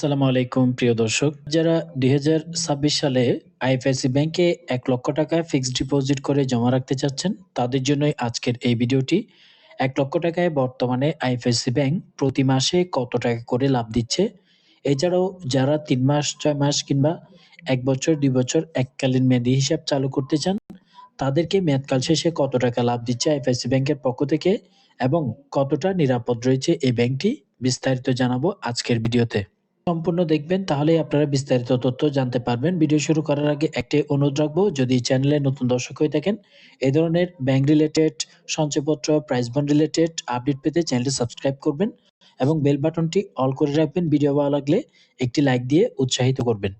আসসালামু আলাইকুম, প্রিয় দর্শক। যারা দুই হাজার ছাব্বিশ সালে আইএফআইসি ব্যাংকে এক লক্ষ টাকা ফিক্সড ডিপোজিট করে জমা রাখতে চাচ্ছেন, তাদের জন্যই আজকের এই ভিডিওটি। এক লক্ষ টাকায় বর্তমানে আইএফআইসি ব্যাংক প্রতি মাসে কত টাকা করে লাভ দিচ্ছে? এছাড়াও যারা তিন মাস, ছয় মাস কিংবা এক বছর, দুই বছর এককালীন মেয়াদি হিসাব চালু করতে চান, তাদেরকে মেয়াদকাল শেষে কত টাকা লাভ দিচ্ছে আইএফআইসি ব্যাংকের পক্ষ থেকে এবং কতটা নিরাপদ রয়েছে এই ব্যাংকটি, বিস্তারিত জানাব আজকের ভিডিওতে। সম্পূর্ণ দেখবেন তাহলে আপনারা বিস্তারিত তথ্য জানতে পারবেন। ভিডিও শুরু করার আগে একটি অনুরোধ রাখব, যদি চ্যানেলে নতুন দর্শক হয়ে থাকেন এই ধরনের ব্যাংক রিলেটেড, সঞ্চয়পত্র, প্রাইস বন্ড রিলেটেড আপডেট পেতে চ্যানেলটি সাবস্ক্রাইব করবেন এবং বেল বাটনটি অল করে রাখবেন। ভিডিও ভালো লাগলে একটি লাইক দিয়ে উৎসাহিত করবেন।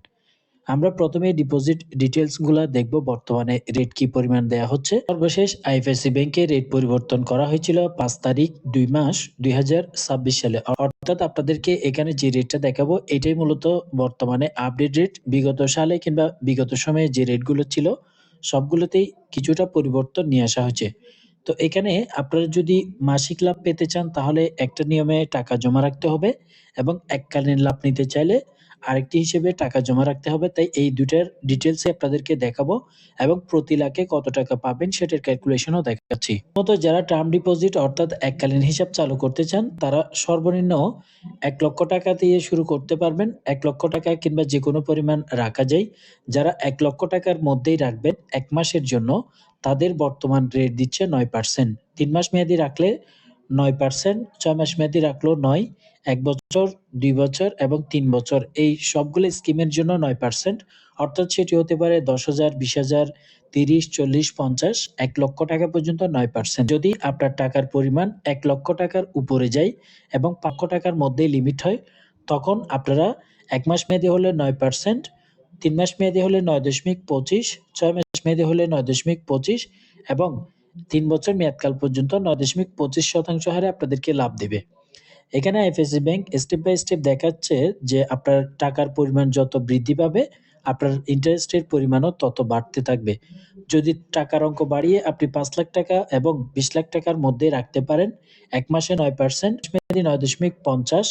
আমরা প্রথমে ডিপোজিট ডিটেলসগুলা দেখব, বর্তমানে রেট কি পরিমাণ দেয়া হচ্ছে। সর্বশেষ আইএফআইসি ব্যাংকে রেট পরিবর্তন করা হয়েছিল পাঁচ তারিখ দুই মাস দুই হাজার ছাব্বিশ সালে। অর্থাৎ আপনাদেরকে এখানে যে রেটটা দেখাবো, এটাই মূলত বর্তমানে আপডেট রেট বিগত সালে কিংবা বিগত সময়ে যে রেটগুলো ছিল, সবগুলোতেই কিছুটা পরিবর্তন নিয়ে আসা হয়েছে। তো এখানে আপনারা যদি মাসিক লাভ পেতে চান, তাহলে একটা নিয়মে টাকা জমা রাখতে হবে এবং এককালীন লাভ নিতে চাইলে আরেকটি হিসেবে টাকা জমা রাখতে হবে। তাই এই দুটার ডিটেলসে আপনাদেরকে দেখাবো এবং প্রতি লাখে কত টাকা পাবেন সেটার ক্যালকুলেশনও দেখাচ্ছি। মতো যারা টার্ম ডিপোজিট অর্থাৎ এককালীন হিসাব চালু করতে চান, তারা সর্বনিম্ন এক লক্ষ টাকা দিয়ে শুরু করতে পারবেন। এক লক্ষ টাকা কিংবা যে কোনো পরিমাণ রাখা যায়। যারা এক লক্ষ টাকার মধ্যেই রাখবেন এক মাসের জন্য, তাদের বর্তমান রেট দিচ্ছে নয় পার্সেন্ট তিন মাস মেয়াদি রাখলে নয় পার্সেন্ট ছয় মাস মেয়াদি রাখলেও নয়। এক বছর, দুই বছর এবং তিন বছর। এই সবগুলো স্কিমের জন্য নয় পার্সেন্ট অর্থাৎ সেটি হতে পারে দশ হাজার, বিশ হাজার, তিরিশ, চল্লিশ, পঞ্চাশ, এক লক্ষ টাকা পর্যন্ত নয় পার্সেন্ট যদি আপনার টাকার পরিমাণ এক লক্ষ টাকার উপরে যায় এবং পাঁচশো টাকার মধ্যে লিমিট হয়, তখন আপনারা এক মাস মেয়াদি হলে নয় পার্সেন্ট তিন মাস মেয়াদি হলে নয় দশমিক পঁচিশ, ছয় মাস মেয়াদি হলে নয় দশমিক পঁচিশ এবং তিন বছর মেয়াদকাল পর্যন্ত নয় দশমিক পঁচিশ শতাংশ হারে আপনাদেরকে লাভ দেবে। এখানে IFSC bank step by step দেখাচ্ছে যে আপনার টাকার পরিমাণ যত বৃদ্ধি পাবে, আপনার ইন্টারেস্টের পরিমাণও তত বাড়তে থাকবে। যদি টাকার অঙ্ক বাড়িয়ে আপনি পাঁচ লাখ টাকা এবং বিশ লাখ টাকার মধ্যে রাখতে পারেন, এক মাসে নয় পার্সেন্ট মেয়াদি নয় দশমিক পঞ্চাশ,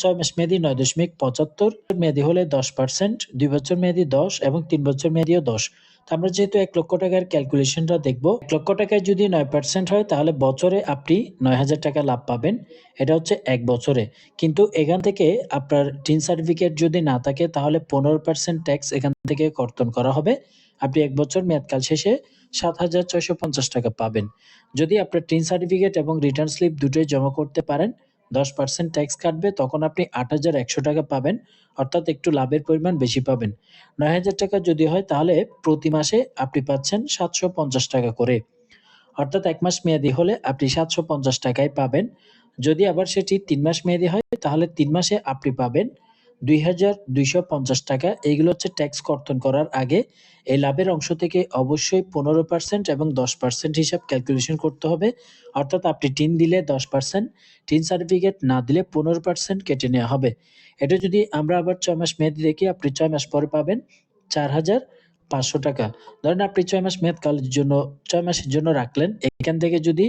ছয় মাস মেয়াদি নয় দশমিক পঁচাত্তর, মেয়াদি হলে দশ পার্সেন্ট দুই বছর মেয়াদি দশ এবং তিন বছর মেয়াদিও দশ। আমরা যেহেতু এক লক্ষ টাকার ক্যালকুলেশনটা দেখব, এক লক্ষ টাকায় যদি নয় পার্সেন্ট হয়, তাহলে বছরে আপনি নয় হাজার টাকা লাভ পাবেন। এটা হচ্ছে এক বছরে। কিন্তু এখান থেকে আপনার টিন সার্টিফিকেট যদি না থাকে, তাহলে পনেরো পার্সেন্ট ট্যাক্স এখান থেকে কর্তন করা হবে। আপনি এক বছর মেয়াদকাল শেষে সাত হাজার ছয়শো পঞ্চাশ টাকা পাবেন। যদি আপনার টিন সার্টিফিকেট এবং রিটার্ন স্লিপ দুটোই জমা করতে পারেন দশ পার্সেন্ট ট্যাক্স কাটবে, তখন আপনি আট হাজার একশো টাকা পাবেন, অর্থাৎ একটু লাভের পরিমাণ বেশি পাবেন। নয় হাজার টাকা যদি হয়, তাহলে প্রতি মাসে আপনি পাচ্ছেন সাতশো পঞ্চাশ টাকা করে। অর্থাৎ এক মাস মেয়াদি হলে আপনি সাতশো পঞ্চাশ টাকায় পাবেন। যদি আবার সেটি তিন মাস মেয়াদি হয়, তাহলে তিন মাসে আপনি পাবেন দুই হাজার দুইশো পঞ্চাশ টাকা, এইগুলো হচ্ছে ট্যাক্স কর্তন করার আগে এই লাভের অংশ থেকে অবশ্যই পনেরো পার্সেন্ট এবং দশ পার্সেন্ট হিসাব ক্যালকুলেশন করতে হবে। অর্থাৎ আপনি টিন দিলে দশ পার্সেন্ট টিন সার্টিফিকেট না দিলে পনেরো পার্সেন্ট কেটে নেওয়া হবে। এটা যদি আমরা আবার ছয় মাস মেয়াদি দেখি, আপনি ছয় মাস পরে পাবেন চার হাজার পাঁচশো টাকা। ধরেন আপনি ছয় মাস মেয়াদ কালের জন্য, ছয় মাসের জন্য রাখলেন, এখান থেকে যদি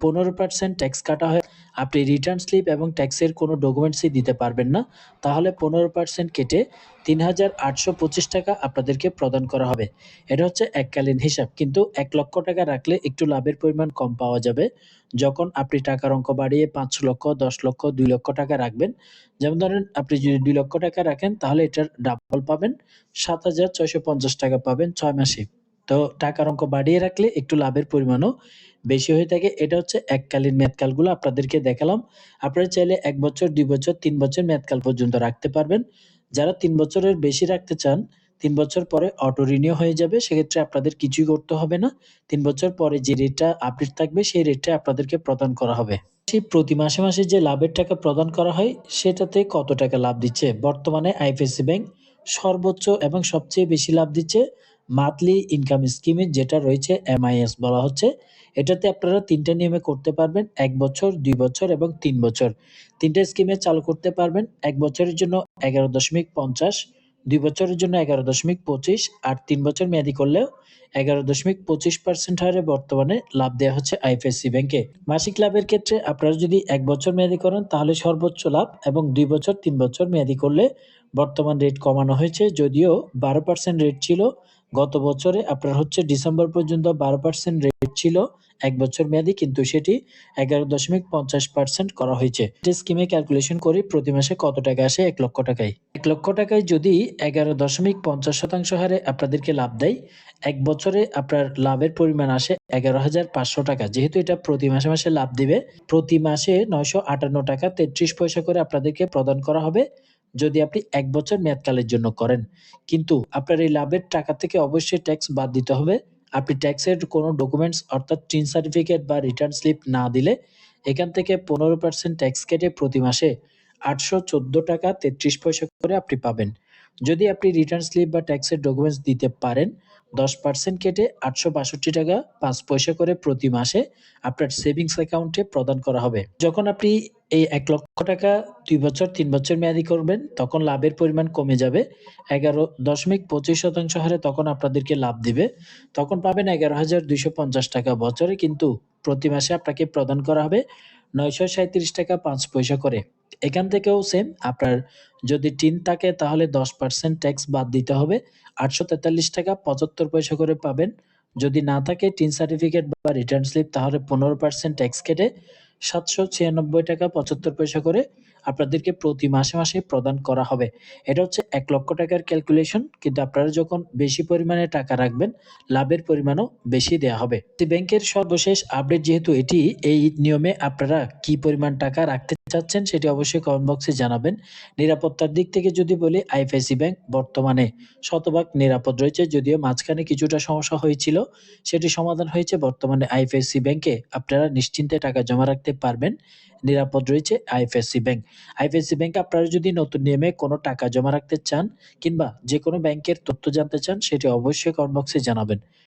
পনেরো পার্সেন্ট ট্যাক্স কাটা হয়। আপনি রিটার্ন স্লিপ এবং ট্যাক্সের কোনো ডকুমেন্টসই দিতে পারবেন না। তাহলে পনেরো পার্সেন্ট কেটে তিন হাজার আটশো পঁচিশ টাকা আপনাদেরকে প্রদান করা হবে। এটা হচ্ছে এককালীন হিসাব। কিন্তু এক লক্ষ টাকা রাখলে একটু লাভের পরিমাণ কম পাওয়া যাবে। যখন আপনি টাকার অঙ্ক বাড়িয়ে পাঁচ লক্ষ, দশ লক্ষ, দুই লক্ষ টাকা রাখবেন, যেমন ধরেন আপনি যদি দুই লক্ষ টাকা রাখেন, তাহলে এটার ডাবল পাবেন। সাত হাজার ছয়শো পঞ্চাশ টাকা পাবেন ছয় মাসে। তো টাকার অঙ্ক বাড়িয়ে রাখলে একটু লাভের পরিমাণও বেশি হয়ে থাকে। এটা হচ্ছে এককালীন মেয়াদকালগুলো আপনাদেরকে দেখালাম। আপনারা চাইলে এক বছর, দুই বছর, তিন বছর মেয়াদকাল পর্যন্ত রাখতে পারবেন। যারা তিন বছরের বেশি রাখতে চান, তিন বছর পরে অটো রিনিউ হয়ে যাবে। সেক্ষেত্রে আপনাদের কিছুই করতে হবে না। তিন বছর পরে যে রেটটা আপডেট থাকবে, সেই রেটটা আপনাদেরকে প্রদান করা হবে। সেই প্রতি মাসে মাসে যে লাভের টাকা প্রদান করা হয়, সেটাতে কত টাকা লাভ দিচ্ছে? বর্তমানে আইএফএসসি ব্যাংক সর্বোচ্চ এবং সবচেয়ে বেশি লাভ দিচ্ছে মান্থলি ইনকাম স্কিমে যেটা রয়েছে এমআইএস বলা হচ্ছে। এটাতে আপনারা তিনটা নিয়মে করতে পারবেন, এক বছর, দুই বছর এবং তিন বছর। তিনটা স্কিমে চালু করতে পারবেন, এক বছরের জন্য এগারো দশমিক পঞ্চাশ, দুই বছরের জন্য এগারো দশমিক পঁচিশ আর তিন বছর মেয়াদি করলেও এগারো দশমিক পঁচিশ পার্সেন্ট হারে বর্তমানে লাভ দেওয়া হচ্ছে আইএফএসসি ব্যাংকে মাসিক লাভের ক্ষেত্রে আপনারা যদি এক বছর মেয়াদি করেন তাহলে সর্বোচ্চ লাভ এবং দুই বছর, তিন বছর মেয়াদি করলে বর্তমান রেট কমানো হয়েছে, যদিও বারো পার্সেন্ট রেট ছিল গত বছরে আপনার হচ্ছে ডিসেম্বর পর্যন্ত বারো পার্সেন্ট রেট ছিল, এক বছর মেয়াদি, কিন্তু সেটি এগারো দশমিক পঞ্চাশ পার্সেন্ট করা হয়েছে। স্কিমে ক্যালকুলেশন করি প্রতি মাসে কত টাকা আসে? এক লক্ষ টাকায়। এক লক্ষ টাকায় যদি এগারো দশমিক পঞ্চাশ শতাংশ হারে আপনাদেরকে লাভ দেয়, এক বছরে আপনার লাভের পরিমাণ আসে এগারো হাজার পাঁচশো টাকা। যেহেতু এটা প্রতি মাসে মাসে লাভ দিবে, প্রতি মাসে নয়শো আটান্ন টাকা তেত্রিশ পয়সা করে আপনাদেরকে প্রদান করা হবে। যদি আপনি এক বছর মেয়াদকালের জন্য করেন, কিন্তু আপনার এই লাভের টাকা থেকে অবশ্যই ট্যাক্স বাদ দিতে হবে। আপনি ট্যাক্সের কোনো ডকুমেন্টস অর্থাৎ টিন সার্টিফিকেট বা রিটার্ন স্লিপ না দিলে এখান থেকে পনেরো পার্সেন্ট ট্যাক্স কেটে প্রতি মাসে আটশো চোদ্দ টাকা তেত্রিশ পয়সা করে আপনি পাবেন। যদি আপনি রিটার্ন স্লিপ বা ট্যাক্সের ডকুমেন্টস দিতে পারেন, দশ পার্সেন্ট কেটে আটশো বাষট্টি টাকা পাঁচ পয়সা করে প্রতি মাসে আপনার সেভিংস অ্যাকাউন্টে প্রদান করা হবে। যখন আপনি এই এক লক্ষ টাকা দুই বছর, তিন বছর মেয়াদি করবেন, তখন লাভের পরিমাণ কমে যাবে। এগারো দশমিক পঁচিশ শতাংশ হারে তখন আপনাদেরকে লাভ দিবে। তখন পাবেন এগারো হাজার দুইশো পঞ্চাশ টাকা বছরে, কিন্তু প্রতি মাসে আপনাকে প্রদান করা হবে নয়শো সাঁত্রিশ টাকা পাঁচ পয়সা করে। এখান থেকেও সেম আপনার যদি টিন থাকে তাহলে দশ পার্সেন্ট ট্যাক্স বাদ দিতে হবে। আটশো তেতাল্লিশ টাকা পঁচাত্তর পয়সা করে পাবেন। যদি না থাকে টিন সার্টিফিকেট বা রিটার্ন স্লিপ তাহলে পনেরো পার্সেন্ট ট্যাক্স কেটে সাতশো ছিয়ানব্বই টাকা পঁচাত্তর পয়সা করে আপনাদেরকে প্রতি মাসে মাসে প্রদান করা হবে। এটা হচ্ছে এক লক্ষ টাকার ক্যালকুলেশন কিন্তু আপনারা যখন বেশি পরিমাণে টাকা রাখবেন, লাভের পরিমাণও বেশি দেওয়া হবে। ব্যাংকের সর্বশেষ আপডেট যেহেতু এটি, এই নিয়মে আপনারা কি পরিমাণ টাকা রাখতে চাচ্ছেন সেটি অবশ্যই কমেন্ট বক্সে জানাবেন। নিরাপত্তার দিক থেকে যদি বলি আইএফআইসি ব্যাংক বর্তমানে শতভাগ নিরাপদ রয়েছে, যদিও মাঝখানে কিছুটা সমস্যা হয়েছিল সেটি সমাধান হয়েছে। বর্তমানে আইএফআইসি ব্যাংকে আপনারা নিশ্চিন্তে টাকা জমা রাখতে পারবেন। নিরাপদ রয়েছে আইএফএসসি ব্যাংক। আইএফএসসি ব্যাংক আপনারা যদি নতুন নিয়মে কোনো টাকা জমা রাখতে চান কিংবা যে কোনো ব্যাংকের তথ্য জানতে চান, সেটি অবশ্যই কমেন্ট বক্সে জানাবেন।